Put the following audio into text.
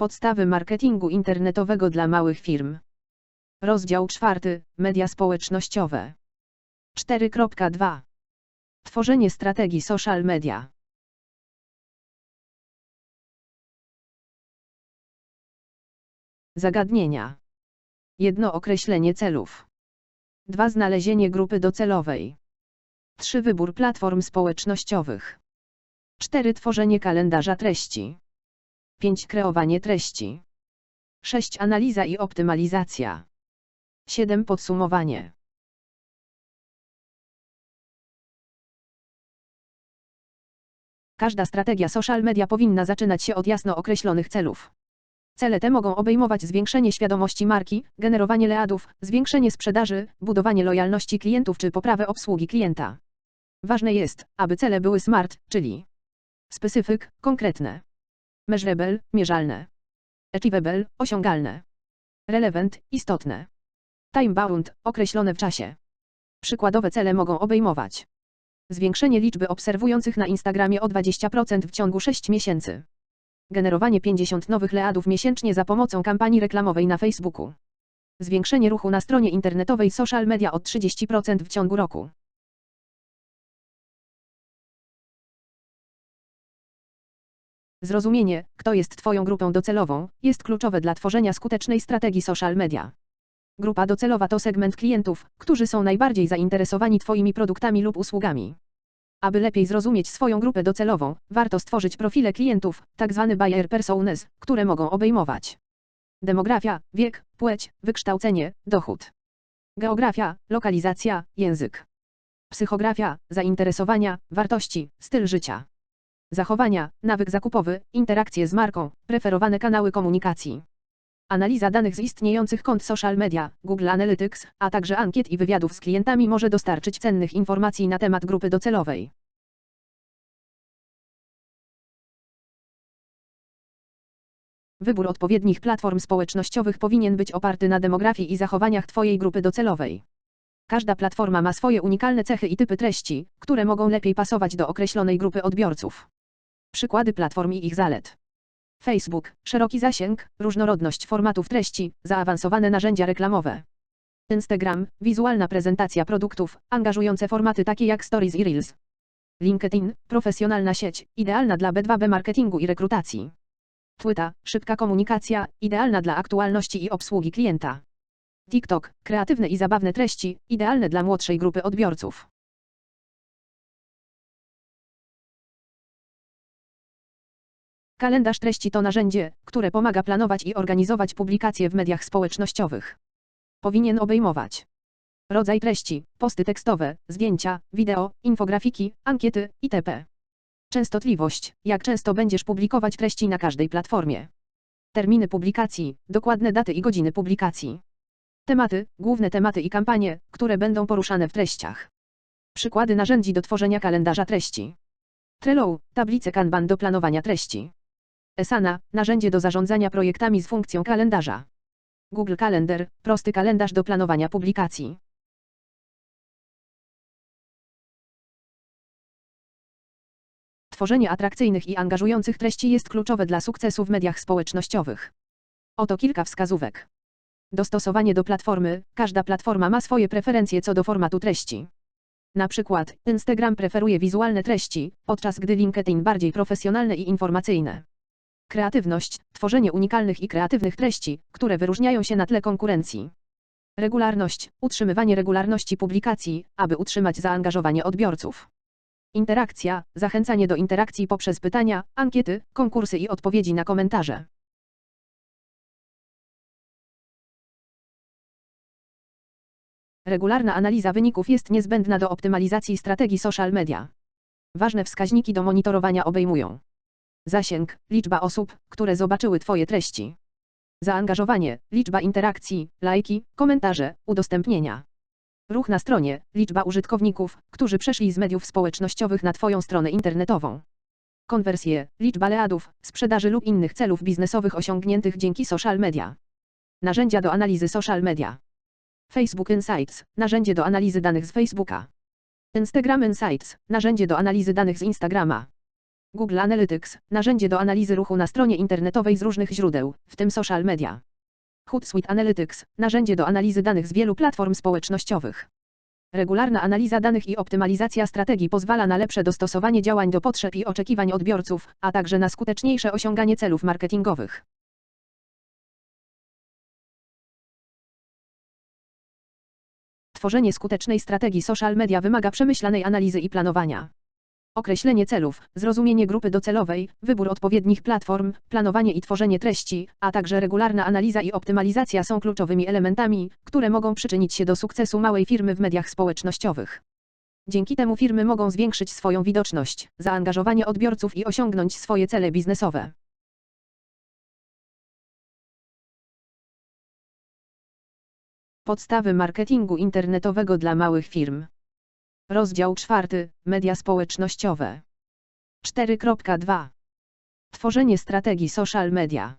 Podstawy marketingu internetowego dla małych firm. Rozdział czwarty. Media społecznościowe. 4.2. Tworzenie strategii social media. Zagadnienia. Jedno określenie celów. 2. Znalezienie grupy docelowej. 3. Wybór platform społecznościowych. 4. Tworzenie kalendarza treści. 5. Kreowanie treści. 6. Analiza i optymalizacja. 7. Podsumowanie. Każda strategia social media powinna zaczynać się od jasno określonych celów. Cele te mogą obejmować zwiększenie świadomości marki, generowanie leadów, zwiększenie sprzedaży, budowanie lojalności klientów czy poprawę obsługi klienta. Ważne jest, aby cele były SMART, czyli specyfyk, konkretne, measurable, mierzalne, achievable, osiągalne, relevant, istotne, time bound, określone w czasie. Przykładowe cele mogą obejmować zwiększenie liczby obserwujących na Instagramie o 20% w ciągu 6 miesięcy. Generowanie 50 nowych leadów miesięcznie za pomocą kampanii reklamowej na Facebooku. Zwiększenie ruchu na stronie internetowej social media o 30% w ciągu roku. Zrozumienie, kto jest Twoją grupą docelową, jest kluczowe dla tworzenia skutecznej strategii social media. Grupa docelowa to segment klientów, którzy są najbardziej zainteresowani Twoimi produktami lub usługami. Aby lepiej zrozumieć swoją grupę docelową, warto stworzyć profile klientów, tzw. buyer personas, które mogą obejmować demografia, wiek, płeć, wykształcenie, dochód, geografia, lokalizacja, język, psychografia, zainteresowania, wartości, styl życia, zachowania, nawyk zakupowy, interakcje z marką, preferowane kanały komunikacji. Analiza danych z istniejących kont social media, Google Analytics, a także ankiet i wywiadów z klientami może dostarczyć cennych informacji na temat grupy docelowej. Wybór odpowiednich platform społecznościowych powinien być oparty na demografii i zachowaniach Twojej grupy docelowej. Każda platforma ma swoje unikalne cechy i typy treści, które mogą lepiej pasować do określonej grupy odbiorców. Przykłady platform i ich zalet. Facebook, szeroki zasięg, różnorodność formatów treści, zaawansowane narzędzia reklamowe. Instagram, wizualna prezentacja produktów, angażujące formaty takie jak Stories i Reels. LinkedIn, profesjonalna sieć, idealna dla B2B marketingu i rekrutacji. Twitter, szybka komunikacja, idealna dla aktualności i obsługi klienta. TikTok, kreatywne i zabawne treści, idealne dla młodszej grupy odbiorców. Kalendarz treści to narzędzie, które pomaga planować i organizować publikacje w mediach społecznościowych. Powinien obejmować rodzaj treści, posty tekstowe, zdjęcia, wideo, infografiki, ankiety, itp. Częstotliwość, jak często będziesz publikować treści na każdej platformie. Terminy publikacji, dokładne daty i godziny publikacji. Tematy, główne tematy i kampanie, które będą poruszane w treściach. Przykłady narzędzi do tworzenia kalendarza treści. Trello, tablice Kanban do planowania treści. Asana, narzędzie do zarządzania projektami z funkcją kalendarza. Google Calendar, prosty kalendarz do planowania publikacji. Tworzenie atrakcyjnych i angażujących treści jest kluczowe dla sukcesu w mediach społecznościowych. Oto kilka wskazówek. Dostosowanie do platformy. Każda platforma ma swoje preferencje co do formatu treści. Na przykład, Instagram preferuje wizualne treści, podczas gdy LinkedIn bardziej profesjonalne i informacyjne. Kreatywność, tworzenie unikalnych i kreatywnych treści, które wyróżniają się na tle konkurencji. Regularność, utrzymywanie regularności publikacji, aby utrzymać zaangażowanie odbiorców. Interakcja, zachęcanie do interakcji poprzez pytania, ankiety, konkursy i odpowiedzi na komentarze. Regularna analiza wyników jest niezbędna do optymalizacji strategii social media. Ważne wskaźniki do monitorowania obejmują Zasięg, liczba osób, które zobaczyły Twoje treści. Zaangażowanie, liczba interakcji, lajki, komentarze, udostępnienia. Ruch na stronie, liczba użytkowników, którzy przeszli z mediów społecznościowych na Twoją stronę internetową. Konwersje, liczba leadów, sprzedaży lub innych celów biznesowych osiągniętych dzięki social media. Narzędzia do analizy social media. Facebook Insights, narzędzie do analizy danych z Facebooka. Instagram Insights, narzędzie do analizy danych z Instagrama. Google Analytics, narzędzie do analizy ruchu na stronie internetowej z różnych źródeł, w tym social media. Hootsuite Analytics, narzędzie do analizy danych z wielu platform społecznościowych. Regularna analiza danych i optymalizacja strategii pozwala na lepsze dostosowanie działań do potrzeb i oczekiwań odbiorców, a także na skuteczniejsze osiąganie celów marketingowych. Tworzenie skutecznej strategii social media wymaga przemyślanej analizy i planowania. Określenie celów, zrozumienie grupy docelowej, wybór odpowiednich platform, planowanie i tworzenie treści, a także regularna analiza i optymalizacja są kluczowymi elementami, które mogą przyczynić się do sukcesu małej firmy w mediach społecznościowych. Dzięki temu firmy mogą zwiększyć swoją widoczność, zaangażowanie odbiorców i osiągnąć swoje cele biznesowe. Podstawy marketingu internetowego dla małych firm. Rozdział czwarty. Media społecznościowe. 4.2. Tworzenie strategii social media.